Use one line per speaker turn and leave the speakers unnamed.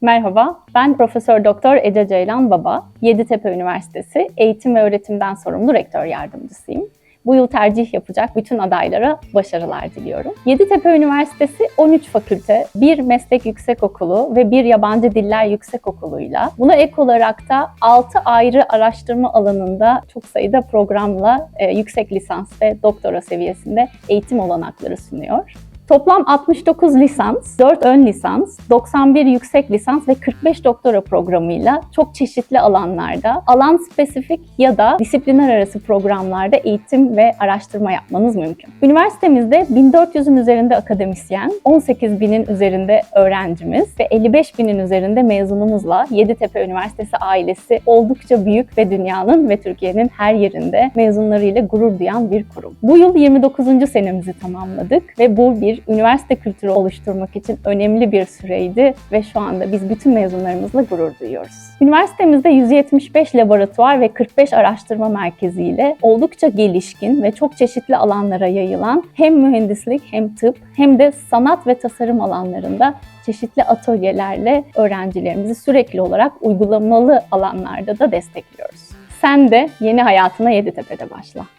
Merhaba, ben Profesör Doktor Ece Ceylan Baba. Yeditepe Üniversitesi Eğitim ve Öğretimden sorumlu rektör yardımcısıyım. Bu yıl tercih yapacak bütün adaylara başarılar diliyorum. Yeditepe Üniversitesi 13 fakülte, bir meslek yüksekokulu ve bir yabancı diller yüksekokuluyla buna ek olarak da 6 ayrı araştırma alanında çok sayıda programla e, yüksek lisans ve doktora seviyesinde eğitim olanakları sunuyor. Toplam 69 lisans, 4 ön lisans, 91 yüksek lisans ve 45 doktora programıyla çok çeşitli alanlarda, alan spesifik ya da disiplinler arası programlarda eğitim ve araştırma yapmanız mümkün. Üniversitemizde 1400'ün üzerinde akademisyen, 18 binin üzerinde öğrencimiz ve 55 binin üzerinde mezunumuzla Yeditepe Üniversitesi ailesi oldukça büyük ve dünyanın ve Türkiye'nin her yerinde mezunlarıyla gurur duyan bir kurum. Bu yıl 29. senemizi tamamladık ve bu bir üniversite kültürü oluşturmak için önemli bir süreydi ve şu anda biz bütün mezunlarımızla gurur duyuyoruz. Üniversitemizde 175 laboratuvar ve 45 araştırma merkezi ile oldukça gelişkin ve çok çeşitli alanlara yayılan hem mühendislik hem tıp hem de sanat ve tasarım alanlarında çeşitli atölyelerle öğrencilerimizi sürekli olarak uygulamalı alanlarda da destekliyoruz. Sen de yeni hayatına Yeditepe'de başla.